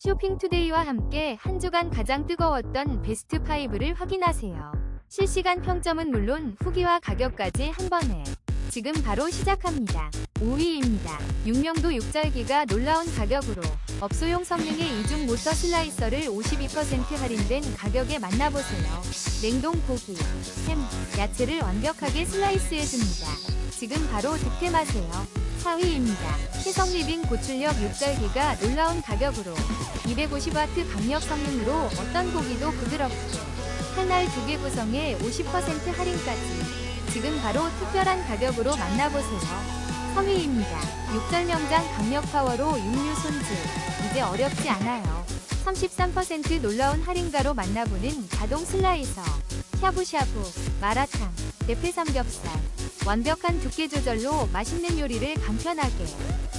쇼핑투데이와 함께 한 주간 가장 뜨거웠던 베스트 5를 확인하세요. 실시간 평점은 물론 후기와 가격까지 한 번에 지금 바로 시작합니다. 5위입니다. 육명도 6절기가 놀라운 가격으로 업소용 성능의 이중 모터 슬라이서를 52% 할인된 가격에 만나보세요. 냉동 고기, 햄, 야채를 완벽하게 슬라이스해줍니다. 지금 바로 득템하세요. 4위입니다. 희성리빙 고출력 6절기가 놀라운 가격으로 250W 강력 성능으로 어떤 고기도 부드럽게 칼날 2개 구성에 50% 할인까지 지금 바로 특별한 가격으로 만나보세요. 3위입니다. 육절명장 강력 파워로 육류 손질 이제 어렵지 않아요. 33% 놀라운 할인가로 만나보는 자동 슬라이서 샤브샤브, 마라탕, 대패 삼겹살 완벽한 두께 조절로 맛있는 요리를 간편하게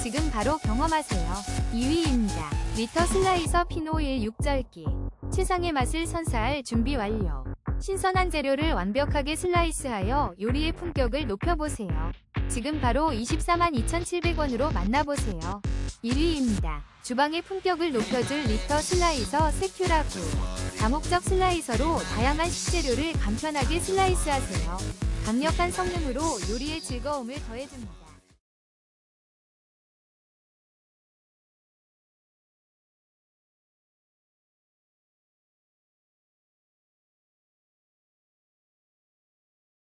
지금 바로 경험하세요. 2위입니다. 리터 슬라이서 피노일 6절기 최상의 맛을 선사할 준비 완료. 신선한 재료를 완벽하게 슬라이스하여 요리의 품격을 높여보세요. 지금 바로 24만 2,700원으로 만나보세요. 1위입니다. 주방의 품격을 높여줄 리터 슬라이서 세큐라구. 다목적 슬라이서로 다양한 식재료를 간편하게 슬라이스하세요. 강력한 성능으로 요리의 즐거움을 더해줍니다.